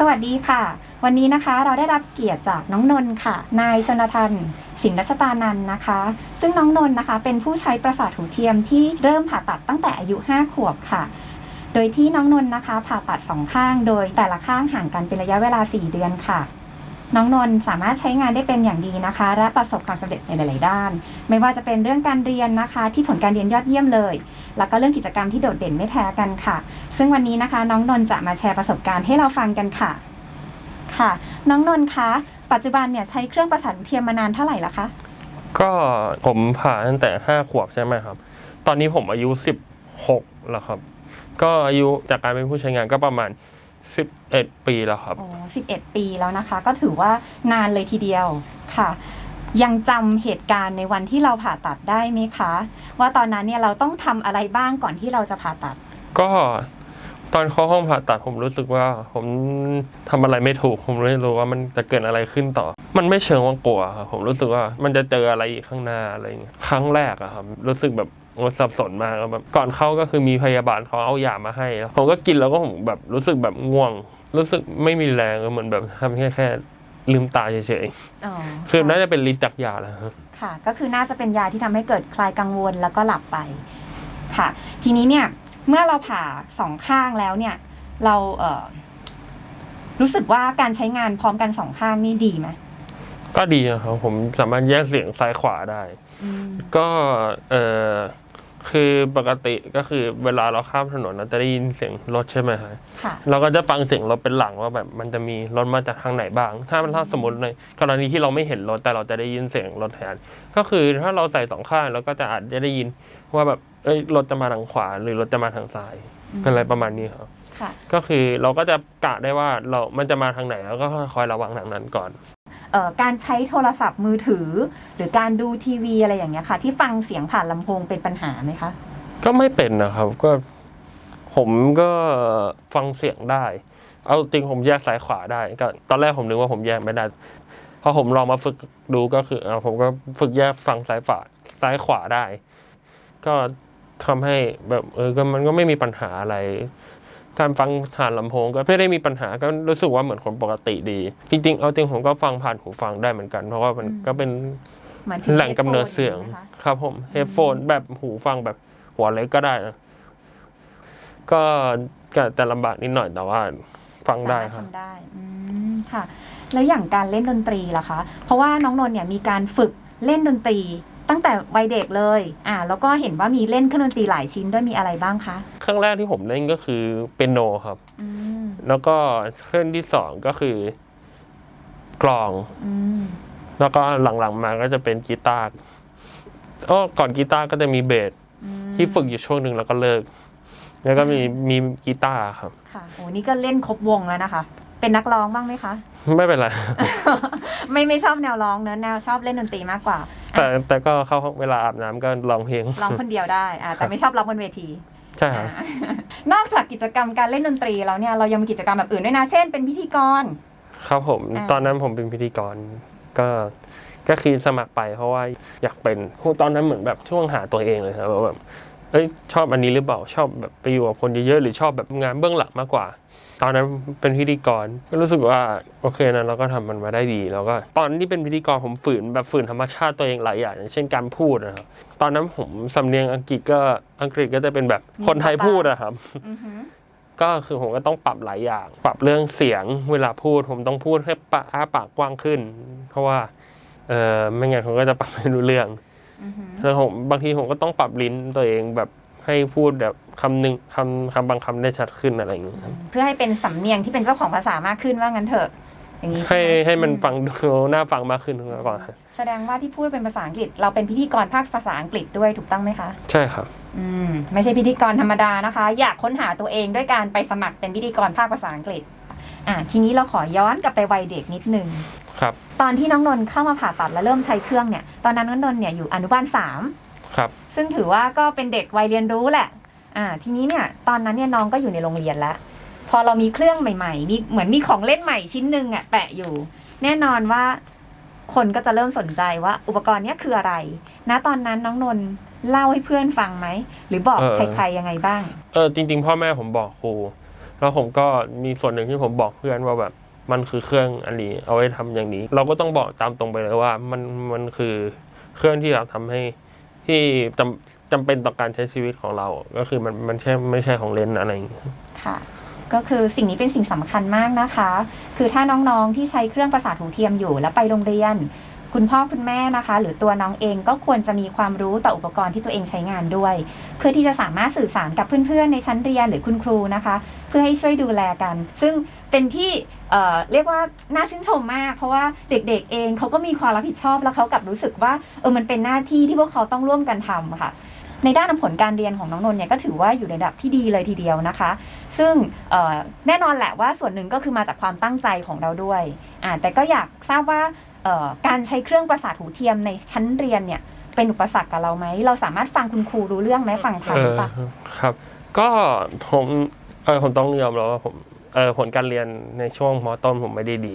สวัสดีค่ะ วันนี้นะคะเราได้รับเกียรติจากน้องนนท์ค่ะ นายชนทันสินรัชตานันนะคะ ซึ่งน้องนนท์นะคะ เป็นผู้ใช้ประสาทหูเทียมที่เริ่มผ่าตัดตั้งแต่อายุ 5 ขวบค่ะ โดยที่น้องนนท์นะคะ ผ่าตัดสองข้างโดยแต่ละข้างห่างกันเป็นระยะเวลา 4 เดือนค่ะ น้องนนท์สามารถใช้งานได้เป็นอย่างดีนะคะ และประสบความสำเร็จในหลาย ๆ ด้าน ไม่ว่าจะเป็นเรื่องการเรียนนะคะ ที่ผลการเรียนยอดเยี่ยมเลย แล้วก็เรื่องกิจกรรมที่โดดเด่นไม่แพ้กันค่ะ ซึ่งวันนี้นะคะ น้องนนท์จะมาแชร์ประสบการณ์ให้เราฟังกันค่ะ ค่ะ น้องนนท์คะปัจจุบันเนี่ยใช้เครื่องประสาทหูเทียมมานานเท่าไหร่ล้วคะก็ผมผ่าตั้งแต่ห้าขวบใช่ไหมครับ ตอนนี้ผมอายุสิบหกแล้วครับ ก็อายุจากการเป็นผู้ใช้งานก็ประมาณ สิบเอ็ดปีแล้วครับโอ้สิบเอ็ดปีแล้วนะคะ ก็ถือว่านานเลยทีเดียวค่ะ ยังจำเหตุการณ์ในวันที่เราผ่าตัดได้ไหมคะ ว่าตอนนั้นเนี่ยเราต้องทำอะไรบ้างก่อนที่เราจะผ่าตัด ก็ตอนเข้าห้องผ่าตัดผมรู้สึกว่า ผมทำอะไรไม่ถูก ผมไม่รู้ว่ามันจะเกิดอะไรขึ้นต่อ มันไม่เชิงว่ากลัวครับผมรู้สึกว่ามันจะเจออะไรอีกข้างหน้าอะไรอย่างเงี้ยครั้งแรกอะครับรู้สึกแบบ โอ้สับสนมากแบบก่อนเข้าก็คือมีพยาบาลเขาเอายามาให้แล้วผมก็กินแล้วก็ผมแบบรู้สึกแบบง่วง รู้สึกไม่มีแรงเหมือนแบบทำแค่แค่ลืมตาเฉยอ๋อๆคือน่าจะเป็นฤทธิ์จากยาแหล้วครับค่ะ ก็คือน่าจะเป็นยาที่ทำให้เกิดคลายกังวลแล้วก็หลับไป ค่ะ ทีนี้เนี่ยเมื่อเราผ่าสองข้างแล้วเนี่ย เราเอ่อรู้สึกว่าการใช้งานพร้อมกันสองข้างนี่ดีไหมก็ดีนะครับผมสามารถแยกเสียงซ้ายขวาได้อืมก็เออ คือปกติก็คือเวลาเราข้ามถนนเราจะได้ยินเสียงรถใช่ไหมฮะค่ะ เราก็จะฟังเสียงรถเป็นหลังว่าแบบมันจะมีรถมาจากทางไหนบ้าง ถ้ามันถ้าสมมติในกรณีที่เราไม่เห็นรถแต่เราจะได้ยินเสียงรถแทนก็คือถ้าเราใส่สองข้างเราก็จะอาจจะได้ยินว่าแบบเอ้ยรถจะมาทางขวาหรือรถจะมาทางซ้ายอืม อะไรประมาณนี้ครับ ค่ะ ก็คือเราก็จะกะได้ว่าเรา มันจะมาทางไหนแล้วก็คอยระวังทางนั้นก่อนเอ่อ การใช้โทรศัพท์มือถือ หรือการดูทีวีอะไรอย่างเงี้ยค่ะ ที่ฟังเสียงผ่านลำโพงเป็นปัญหาไหมคะ ก็ไม่เป็นนะครับก็ผมก็ฟังเสียงได้ เอาจริงผมแยกซ้ายขวาได้ก็ตอนแรกผมนึกว่าผมแยกไม่ได้พอผมลองมาฝึกดูก็คือเอาผมก็ฝึกแยกฟังซ้ายฝาซ้ายขวาได้ ก็ทำให้แบบเออก็มันก็ไม่มีปัญหาอะไร การฟังผ่านลำโพงก็ไม่ได้มีปัญหาก็รู้สึกว่าเหมือนคนปกติดี จริง ๆ เอาจริงผมก็ฟังผ่านหูฟังได้เหมือนกัน เพราะว่ามันอืมก็เป็นเหมือนที่แหล่งกำเนิด headphone เสียงไหมคะครับผมเฮดโฟนแบบหูฟังแบบหัวเล็กก็ได้นะก็ก็แต่ลำบากนิดหน่อยแต่ว่าฟังได้สามารถครับทำได้อืมค่ะ แล้วอย่างการเล่นดนตรีล่ะคะ เพราะว่าน้องนนท์เนี่ยมีการฝึกเล่นดนตรี ตั้งแต่วัยเด็กเลยอ่าแล้วก็เห็นว่ามีเล่นเครื่องดนตรีหลายชิ้นด้วยมีอะไรบ้างคะเครื่องแรกที่ผมเล่นก็คือเปียโนครับ อืมแล้วก็เครื่องที่สองก็คือกลอง อืมแล้วก็หลังๆมาก็จะเป็นกีตาร์อ้อก่อนกีตาร์ก็จะมีเบสอืมที่ฝึกอยู่ช่วงหนึ่งแล้วก็เลิก แล้วก็มีมีกีตาร์ครับ ค่ะโอ้นี่ก็เล่นครบวงแล้วนะคะ เป็นนักร้องบ้างไหมคะ ไม่เป็นไร ไม่ไม่ชอบแนวร้องเนอะแนวชอบเล่นดนตรีมากกว่า แต่แต่ก็เข้าห้องเวลาอาบน้ำก็ร้องเพลงร้องคนเดียวได้อ่าแต่ไม่ชอบร้องบนเวทีใช่ครับอ่านอกจากกิจกรรมการเล่นดนตรีแล้วเนี่ยเรายังมีกิจกรรมแบบอื่นด้วยนะเช่นเป็นพิธีกร ครับผมอ่าตอนนั้นผมเป็นพิธีกรก็ก็คือสมัครไปเพราะว่าอยากเป็นตอนนั้นเหมือนแบบช่วงหาตัวเองเลยครับว่าแบบ เอ้ยชอบอันนี้หรือเปล่าชอบแบบไปอยู่กับคนเยอะๆหรือชอบแบบงานเบื้องหลังมากกว่า ตอนนั้นเป็นพิธีกรก็รู้สึกว่าโอเคนะเราก็ทำมันมาได้ดีแล้วก็ ตอนที่เป็นพิธีกรผมฝืนแบบฝืนธรรมชาติตัวเองหลายอย่างอย่างเช่นการพูดนะครับตอนนั้นผมสำเนียงอังกฤษก็อังกฤษก็จะเป็นแบบคนไทยพูดอะครับอือหือก็คือผมก็ต้องปรับหลายอย่าง ปรับเรื่องเสียงเวลาพูด ผมต้องพูดให้ปะอ้าปากกว้างขึ้น เพราะว่าเออไม่งั้นผมก็จะปรับไม่รู้เรื่องอือหือ แล้วผมบางทีผมก็ต้องปรับลิ้นตัวเองแบบให้พูดแบบคำหนึ่งคำคำบางคำได้ชัดขึ้นอะไรอย่างเงี้ยครับเพื่อให้เป็นสำเนียงที่เป็นเจ้าของภาษามากขึ้นว่างั้นเถอะ อย่างนี้ให้ช่ไให้มันอืฟังดูน่าฟังมากขึ้นก่อนแสดงว่าที่พูดเป็นภาษาอังกฤษ เราเป็นพิธีกรภาคภาษาอังกฤษด้วยถูกต้องไหมคะ ใช่ครับ อืมไม่ใช่พิธีกรธรรมดานะคะ อยากค้นหาตัวเองด้วยการไปสมัครเป็นพิธีกรภาคภาษาอังกฤษ อะทีนี้เราขอย้อนกลับไปวัยเด็กนิดนึง ครับ ตอนที่น้องนนท์เข้ามาผ่าตัดและเริ่มใช้เครื่องเนี่ย ตอนนั้นน้องนนท์เนี่ยอยู่อนุบาลสามครับ ซึ่งถือว่าก็เป็นเด็กวัยเรียนรู้แหละ อ่า ทีนี้เนี่ย ตอนนั้นเนี่ยน้องก็อยู่ในโรงเรียนแล้ว พอเรามีเครื่องใหม่ๆมีเหมือนมีของเล่นใหม่ชิ้นหนึ่งอะแปะอยู่ แน่นอนว่า คนก็จะเริ่มสนใจว่าอุปกรณ์เนี้ยคืออะไรณตอนนั้นน้องนนท์เล่าให้เพื่อนฟังไหม หรือบอกเออ ใครๆยังไงบ้าง เออจริง ๆ พ่อแม่ผมบอกครูแล้วผมก็มีส่วนหนึ่งที่ผมบอกเพื่อนว่าแบบ มันคือเครื่องอันนี้เอาไว้ทำอย่างนี้ เราก็ต้องบอกตามตรงไปเลยว่า มันมันคือเครื่องที่เราทำให้ที่จำจำเป็นต่อการใช้ชีวิตของเรา ก็คือมันมันใช่ไม่ใช่ของเล่นอะไรอย่างนี้ค่ะก็คือสิ่งนี้เป็นสิ่งสำคัญมากนะคะ คือถ้าน้องๆที่ใช้เครื่องประสาทหูเทียมอยู่แล้วไปโรงเรียน คุณพ่อคุณแม่นะคะ หรือตัวน้องเองก็ควรจะมีความรู้ต่ออุปกรณ์ที่ตัวเองใช้งานด้วย เพื่อที่จะสามารถสื่อสารกับเพื่อนๆ ในชั้นเรียนหรือคุณครูนะคะ เพื่อให้ช่วยดูแลกัน ซึ่งเป็นที่เเรียกว่าน่าชื่นชมมาก เพราะว่าเด็กๆเองเขาก็มีความรับผิดชอบแล้วเขากลับรู้สึกว่าเออมันเป็นหน้าที่ที่พวกเขาต้องร่วมกันทำค่ะในด้านผลการเรียนของน้องนนท์เนี่ยก็ถือว่าอยู่ในระดับที่ดีเลยทีเดียวนะคะ ซึ่งแน่นอนแหละว่าส่วนหนึ่งก็คือมาจากความตั้งใจของเราด้วยแต่ก็อยากทราบว่า การใช้เครื่องประสาทหูเทียมในชั้นเรียนเนี่ยเป็นอุปสรรคกับเราไหม เราสามารถฟังคุณครูรู้เรื่องไหมฟังทันหรือเปล่าเออครับ ก็ผมเออผมต้องยอมรับว่าผมเออผลการเรียนในช่วงมต้นผมไม่ได้ดี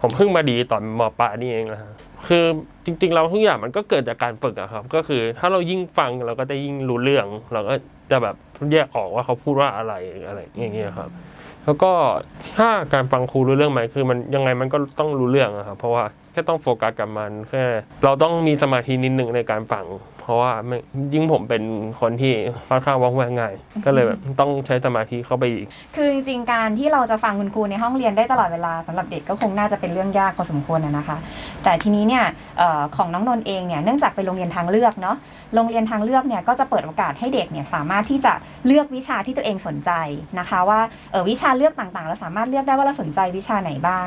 ผมเพิ่งมาดีตอนมปลายนี่เองนะฮะคือจริง ๆ เราทุกอย่างมันก็เกิดจากการฝึกอะครับ ก็คือถ้าเรายิ่งฟังเราก็จะยิ่งรู้เรื่อง เราก็จะแบบแยกออกว่าเขาพูดว่าอะไรอะไรอย่างเงี้ยครับ แล้วก็ถ้าการฟังครูรู้เรื่องไหมคือมันยังไงมันก็ต้องรู้เรื่องอะครับเพราะว่าแค่ต้องโฟกัสกับมันแค่เราต้องมีสมาธินิดหนึ่งในการฟัง เพราะว่าไม่ยิ่งผมเป็นคนที่ค่อนข้างว่องไวง่ายก็เลยแบบต้องใช้สมาธิเข้าไปอีก คือจริงๆการที่เราจะฟังคุณครูในห้องเรียนได้ตลอดเวลาสำหรับเด็กก็คงน่าจะเป็นเรื่องยากพอสมควรนะนะคะ แต่ทีนี้เนี่ยเออของน้องนนท์เองเนี่ยเนื่องจากเป็นโรงเรียนทางเลือกเนาะโรงเรียนทางเลือกเนี่ยก็จะเปิดโอกาสให้เด็กเนี่ยสามารถที่จะเลือกวิชาที่ตัวเองสนใจนะคะ ว่าเออวิชาเลือกต่างๆ เราสามารถเลือกได้ว่าเราสนใจวิชาไหนบ้าง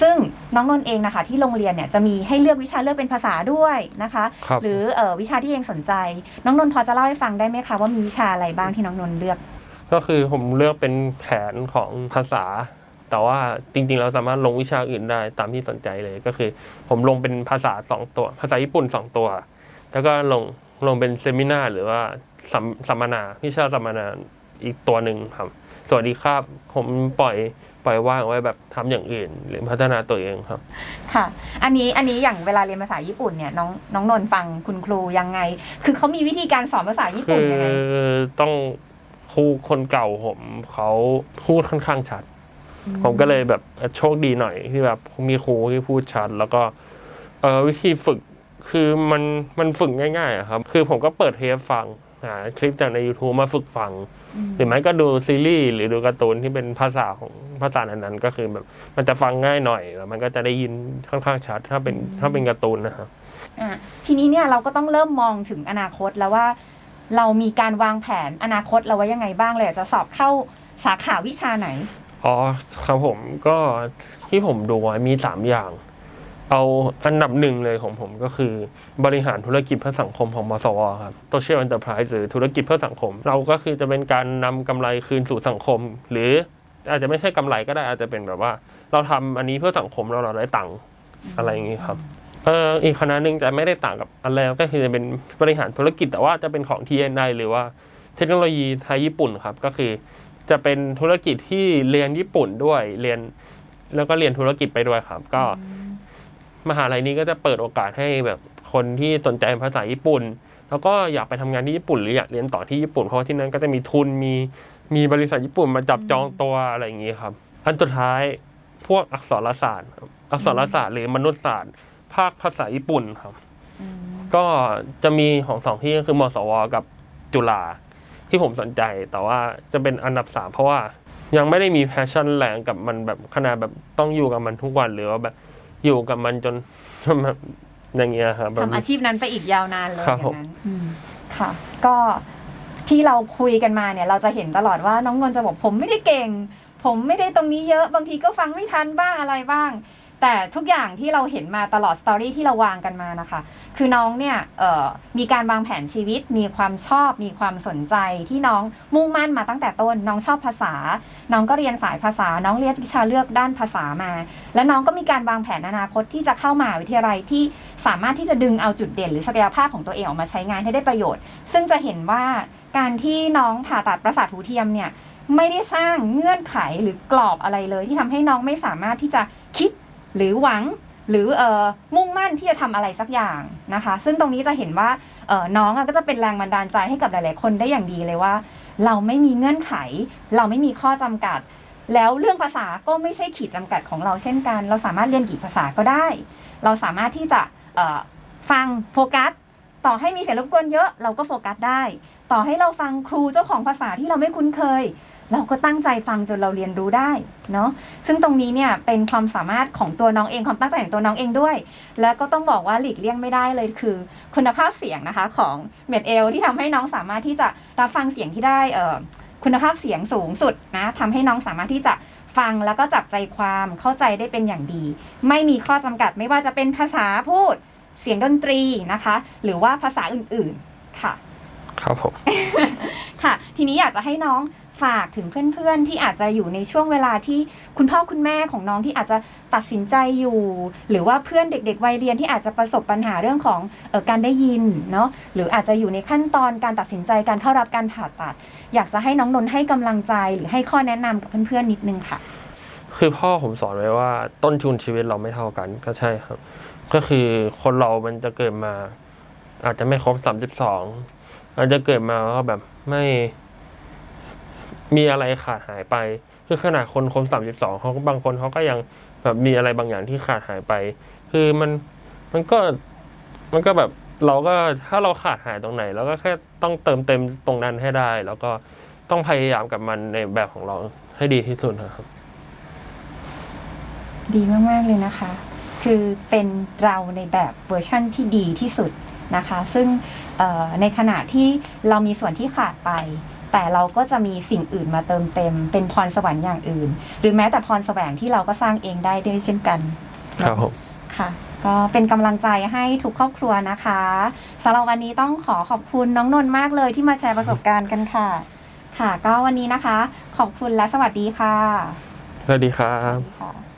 ซึ่งน้องนนท์เองนะคะที่โรงเรียนเนี่ยจะมีให้เลือกวิชาเลือกเป็นภาษาด้วยนะคะ ครับ หรือเออวิชาที่ตัวเองสนใจ น้องนนท์พอจะเล่าให้ฟังได้ไหมคะว่ามีวิชาอะไรบ้างที่น้องนนท์เลือก ก็คือผมเลือกเป็นแผนของภาษา แต่ว่าจริงๆเราสามารถลงวิชาอื่นได้ตามที่สนใจเลยก็คือ ผมลงเป็นภาษาสองตัว ภาษาญี่ปุ่นสองตัว แล้วก็ลงลงเป็นเซมินาหรือว่าสัมสัมมนาวิชาสัมมนาอีกตัวหนึ่งครับสวัสดีครับผมปล่อย ปล่อยว่างไว้แบบทำอย่างอื่น หรือพัฒนาตัวเองครับ ค่ะ อันนี้อันนี้อย่างเวลาเรียนภาษาญี่ปุ่นเนี่ยน้องน้องนนท์ฟังคุณครูยังไง คือเขามีวิธีการสอนภาษาญี่คืปุ่นอยังไงต้องครูคนเก่าผมเขาพูดค่อนข้างชัด ผมก็เลยแบบโชคดีหน่อยที่แบบมีครูที่พูดชัด แล้วก็เออวิธีฝึกคือมันมันฝึกง่ายๆอะครับ คือผมก็เปิดเทปฟัง หาคลิปจากใน YouTube มาฝึกฟัง หรือไม่ก็ดูซีรีส์หรือดูการ์ตูนที่เป็นภาษาของภาษานั้นๆก็คือแบบมันจะฟังง่ายหน่อยแล้วมันก็จะได้ยินค่อนข้างชัด ถ้าเป็นถ้าเป็นการ์ตูนนะครับอะทีนี้เนี่ยเราก็ต้องเริ่มมองถึงอนาคตแล้วว่า เรามีการวางแผนอนาคตเราไว้ยังไงบ้างเลยอยากจะสอบเข้าสาขาวิชาไหนอ๋อครับผมก็ที่ผมดูไว้มีสามอย่าง เอาอันดับหนึ่งเลยของผมก็คือบริหารธุรกิจเพื่อสังคมของมสวครับ Social Enterprise หรือธุรกิจเพื่อสังคม เราก็คือจะเป็นการนำกำไรคืนสู่สังคม หรืออาจจะไม่ใช่กำไรก็ได้อาจจะเป็นแบบว่า เราทำอันนี้เพื่อสังคมแล้วเราได้ตังค์อะไรอย่างนี้ครับเอออีกคณะหนึ่งจะไม่ได้ต่างกับอันแรกก็คือจะเป็นบริหารธุรกิจแต่ว่าจะเป็นของ TNI หรือว่าเทคโนโลยีไทยญี่ปุ่นครับ ก็คือจะเป็นธุรกิจที่เรียนญี่ปุ่นด้วยเรียน แล้วก็เรียนธุรกิจไปด้วยครับ ก็ มหาลัยนี้ก็จะเปิดโอกาสให้แบบคนที่สนใจภาษาญี่ปุ่น แล้วก็อยากไปทำงานที่ญี่ปุ่นหรืออยากเรียนต่อที่ญี่ปุ่นเพราะว่าที่นั่นก็จะมีทุนมีมีบริษัทญี่ปุ่นมาจับจองตัวอะไรอย่างนี้ครับ อันสุดท้ายพวกอักษรศาสตร์ อักษรศาสตร์หรือมนุษยศาสตร์ ภาคภาษาญี่ปุ่นครับ ก็จะมีของสองที่ก็คือมสว กับจุฬาที่ผมสนใจแต่ว่าจะเป็นอันดับสามเพราะว่ายังไม่ได้มีแพชชั่นแรงกับมันแบบขนาดแบบต้องอยู่กับมันทุกวันหรือว่าแบบ อยู่กับมันจนจนแบบอย่างเงี้ยครับแบบทำอาชีพนั้นไปอีกยาวนานเลยครับอย่างนั้นอืมค่ะ ก็ที่เราคุยกันมาเนี่ย เราจะเห็นตลอดว่าน้องนนท์จะบอกผมไม่ได้เก่ง ผมไม่ได้ตรงนี้เยอะ บางทีก็ฟังไม่ทันบ้างอะไรบ้าง แต่ทุกอย่างที่เราเห็นมาตลอดสตอรี่ที่เราวางกันมานะคะ คือน้องเนี่ยมีการวางแผนชีวิต มีความชอบ มีความสนใจที่น้องมุ่งมั่นมาตั้งแต่ต้น น้องชอบภาษา น้องก็เรียนสายภาษา น้องเรียนวิชาเลือกด้านภาษามา และน้องก็มีการวางแผนอนาคตที่จะเข้ามาวิทยาลัยที่สามารถที่จะดึงเอาจุดเด่น หรือศักยภาพของตัวเองออกมาใช้งานให้ได้ประโยชน์ ซึ่งจะเห็นว่าการที่น้องผ่าตัดประสาทหูเทียมเนี่ยไม่ได้สร้างเงื่อนไขหรือกรอบอะไรเลย ที่ทำให้น้องไม่สามารถที่จะคิด หรือหวังหรืออมุ่งมั่นที่จะทำอะไรสักอย่างนะคะ ซึ่งตรงนี้จะเห็นว่าน้องก็จะเป็นแรงบันดาลใจให้กับหลาย ๆ คนได้อย่างดีเลยว่า เราไม่มีเงื่อนไข เราไม่มีข้อจำกัด แล้วเรื่องภาษาก็ไม่ใช่ขีดจำกัดของเราเช่นกัน เราสามารถเรียนกี่ภาษาก็ได้ เราสามารถที่จะฟังโฟกัสต่อให้มีเสียงรบกวนเยอะเราก็โฟกัสได้ ต่อให้เราฟังครูเจ้าของภาษาที่เราไม่คุ้นเคย เราก็ตั้งใจฟังจนเราเรียนรู้ได้เนาะซึ่งตรงนี้เนี่ยเป็นความสามารถของตัวน้องเองความตั้งใจของตัวน้องเองด้วย แล้วก็ต้องบอกว่าหลีกเลี่ยงไม่ได้เลยคือ คุณภาพเสียงนะคะของเมดเอลที่ทำให้น้องสามารถที่จะรับฟังเสียงที่ได้เอ่อคุณภาพเสียงสูงสุดนะทำให้น้องสามารถที่จะฟังแล้วก็จับใจความเข้าใจได้เป็นอย่างดี ไม่มีข้อจำกัดไม่ว่าจะเป็นภาษาพูดเสียงดนตรีนะคะ หรือว่าภาษาอื่นๆค่ะ ครับผมค่ะ ทีนี้อยากจะให้น้อง ฝากถึงเพื่อนๆที่อาจจะอยู่ในช่วงเวลาที่คุณพ่อคุณแม่ของน้องที่อาจจะตัดสินใจอยู่ หรือว่าเพื่อนเด็ก ๆ วัยเรียนที่อาจจะประสบปัญหาเรื่องของออการได้ยินเนาะหรืออาจจะอยู่ในขั้นตอนการตัดสินใจการเข้ารับการผ่าตัด อยากจะให้น้องนนท์ให้กำลังใจหรือให้ข้อแนะนำกับเพื่อนๆนิดนึงค่ะ คือพ่อผมสอนไว้ว่าต้นทุนชีวิตเราไม่เท่ากันก็ใช่ครับ ก็คือคนเรามันจะเกิดมา อาจจะไม่ครบสามสิบสองอาจจะเกิดมาก็แบบไม่ มีอะไรขาดหายไป คือขนาดคนครบสามสิบสองเขาก็บางคนเขาก็ยังแบบมีอะไรบางอย่างที่ขาดหายไป คือมันมันก็มันก็แบบเราก็ถ้าเราขาดหายตรงไหนเราก็แค่ต้องเติมเต็มตรงนั้นให้ได้ แล้วก็ต้องพยายามกับมันในแบบของเราให้ดีที่สุดนะครับ ดีมากๆเลยนะคะ คือเป็นเราในแบบเวอร์ชั่นที่ดีที่สุดนะคะ ซึ่งในขณะที่เรามีส่วนที่ขาดไป แต่เราก็จะมีสิ่งอื่นมาเติมเต็ม เป็นพรสวรรค์อย่างอื่น หรือแม้แต่พรแสวงที่เราก็สร้างเองได้ด้วยเช่นกันครับผมค่ะก็เป็นกำลังใจให้ทุกครอบครัวนะคะสำหรับวันนี้ต้องขอขอบคุณน้องนนท์มากเลยที่มาแชร์ประสบการณ์กันค่ะ ค่ะ ก็วันนี้นะคะ ขอบคุณและสวัสดีค่ะ สวัสดีครัสวับสดีค่ะ